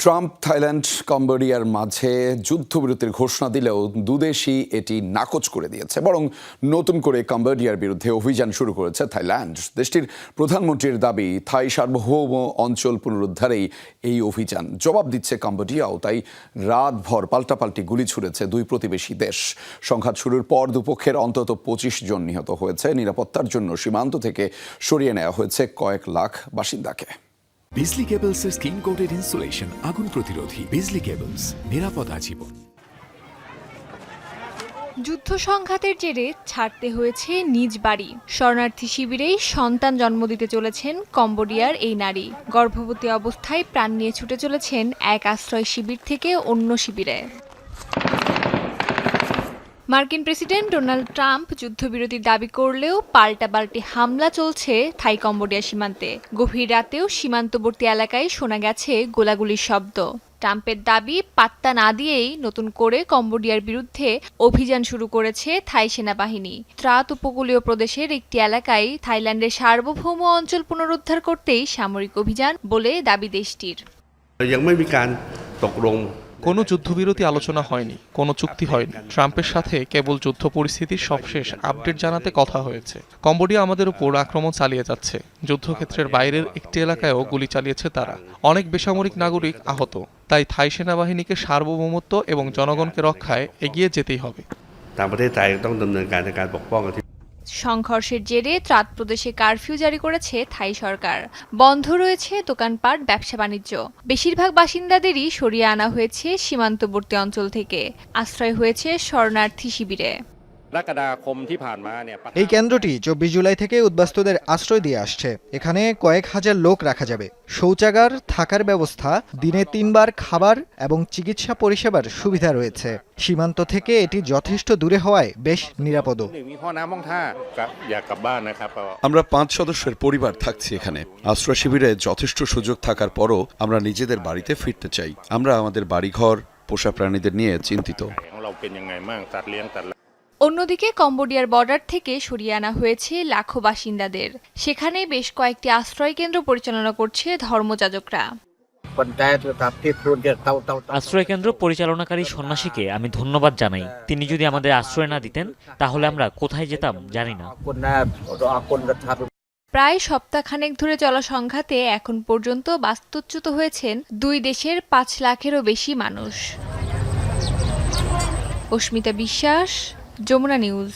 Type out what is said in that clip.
Trump, Thailand, কম্বোডিয়ার মাঝে যুদ্ধবিরতির ঘোষণা দিলেও দুদেশই এটি নাকচ করে দিয়েছে, বরং নতুন করে কম্বোডিয়ার বিরুদ্ধে অভিযান শুরু করেছে থাইল্যান্ড। দেশটির প্রধানমন্ত্রীর দাবি, থাই সার্বভৌম অঞ্চল পুনরুদ্ধারেই এই অভিযান জবাব দিচ্ছে কম্বোডিয়াও, তাই রাতভর পাল্টাপাল্টি গুলি ছুড়েছে দুই প্রতিবেশী দেশ। সংঘাত শুরুর পর দুপক্ষের অন্তত পঁচিশ জন নিহত হয়েছে। নিরাপত্তার জন্য সীমান্ত থেকে সরিয়ে নেওয়া হয়েছে কয়েক লাখ বাসিন্দাকে। বিজলি কেবলস এর স্কিন কোটেড ইনসুলেশন আগুন প্রতিরোধী। বিজলি কেবলস নিরাপদ আজীবন। যুদ্ধ সংঘাতের জেরে ছাড়তে হয়েছে নিজ বাড়ি। শরণার্থী শিবিরেই সন্তান জন্ম দিতে চলেছেন কম্বোডিয়ার এই নারী। গর্ভবতী অবস্থায় প্রাণ নিয়ে ছুটে চলেছেন এক আশ্রয় শিবির থেকে অন্য শিবিরে। মার্কিন প্রেসিডেন্ট ডোনাল্ড ট্রাম্প যুদ্ধবিরতির দাবি করলেও পাল্টাপাল্টি হামলা চলছে থাই কম্বোডিয়া সীমান্তে। গভীর রাতেও সীমান্তবর্তী এলাকায় শোনা গেছে গোলাগুলির শব্দ। ট্রাম্পের দাবি, পাত্তা না দিয়েই নতুন করে কম্বোডিয়ার বিরুদ্ধে অভিযান শুরু করেছে থাই সেনাবাহিনী। ত্রাত উপকূলীয় প্রদেশের একটি এলাকায় থাইল্যান্ডের সার্বভৌম অঞ্চল পুনরুদ্ধার করতেই সামরিক অভিযান বলে দাবি দেশটির। কোনো যুদ্ধবিরতি আলোচনা হয়নি, কোনো চুক্তি হয়নি। ট্রাম্পের সাথে কেবল যুদ্ধ পরিস্থিতির সবশেষ আপডেট জানাতে কথা হয়েছে। কম্বোডিয়া আমাদের উপর আক্রমণ চালিয়ে যাচ্ছে। যুদ্ধক্ষেত্রের বাইরের একটি এলাকায়ও গুলি চালিয়েছে তারা। অনেক বেসামরিক নাগরিক আহত। তাই থাই সেনাবাহিনীকে সার্বভৌমত্ব এবং জনগণকে রক্ষায় এগিয়ে যেতেই হবে। সংঘর্ষের জেরে ত্রাত প্রদেশে কারফিউ জারি করেছে থাই সরকার। বন্ধ রয়েছে দোকানপাট, ব্যবসা বাণিজ্য। বেশিরভাগ বাসিন্দাদেরই সরিয়ে আনা হয়েছে সীমান্তবর্তী অঞ্চল থেকে। আশ্রয় হয়েছে শরণার্থী শিবিরে। กรกฎาคมที่ผ่านมาเนี่ยประธาน এই কেন্দ্রটি চব্বিশ জুলাই থেকে উদ্বাস্তুদের আশ্রয় দিয়ে আসছে এখানে কয়েক হাজার লোক রাখা যাবে শৌচাগার থাকার ব্যবস্থা দিনে তিনবার খাবার এবং চিকিৎসা পরিষেবার সুবিধা রয়েছে সীমান্ত থেকে এটি যথেষ্ট দূরে হওয়ায় বেশ নিরাপদও หนึ่งมีห้องน้ำห้องท่าครับอยากกลับบ้านนะครับก็ আমরা পাঁচ সদস্যের পরিবার থাকছি এখানে আশ্রয় শিবিরে যথেষ্ট সুযোগ থাকার পরও আমরা নিজেদের বাড়িতে ফিরতে চাই আমরা আমাদের বাড়িঘর পোষা প্রাণীদের নিয়ে চিন্তিত অন্যদিকে কম্বোডিয়ার বর্ডার থেকে সরিয়ে আনা হয়েছে লাখো বাসিন্দাদের। সেখানে বেশ কয়েকটি আশ্রয় কেন্দ্র পরিচালনা করছে ধর্মযাজকরা। আশ্রয় কেন্দ্র পরিচালনাকারী সন্ন্যাসীকে আমি ধন্যবাদ জানাই। তিনি যদি আমাদের আশ্রয় না দিতেন তাহলে আমরা কোথায় যেতাম জানি না। প্রায় সপ্তাহখানেক ধরে চলা সংঘাতে এখন পর্যন্ত বাস্তুচ্যুত হয়েছেন দুই দেশের পাঁচ লাখেরও বেশি মানুষ। অস্মিতা বিশ্বাস যমুনা নিউজ।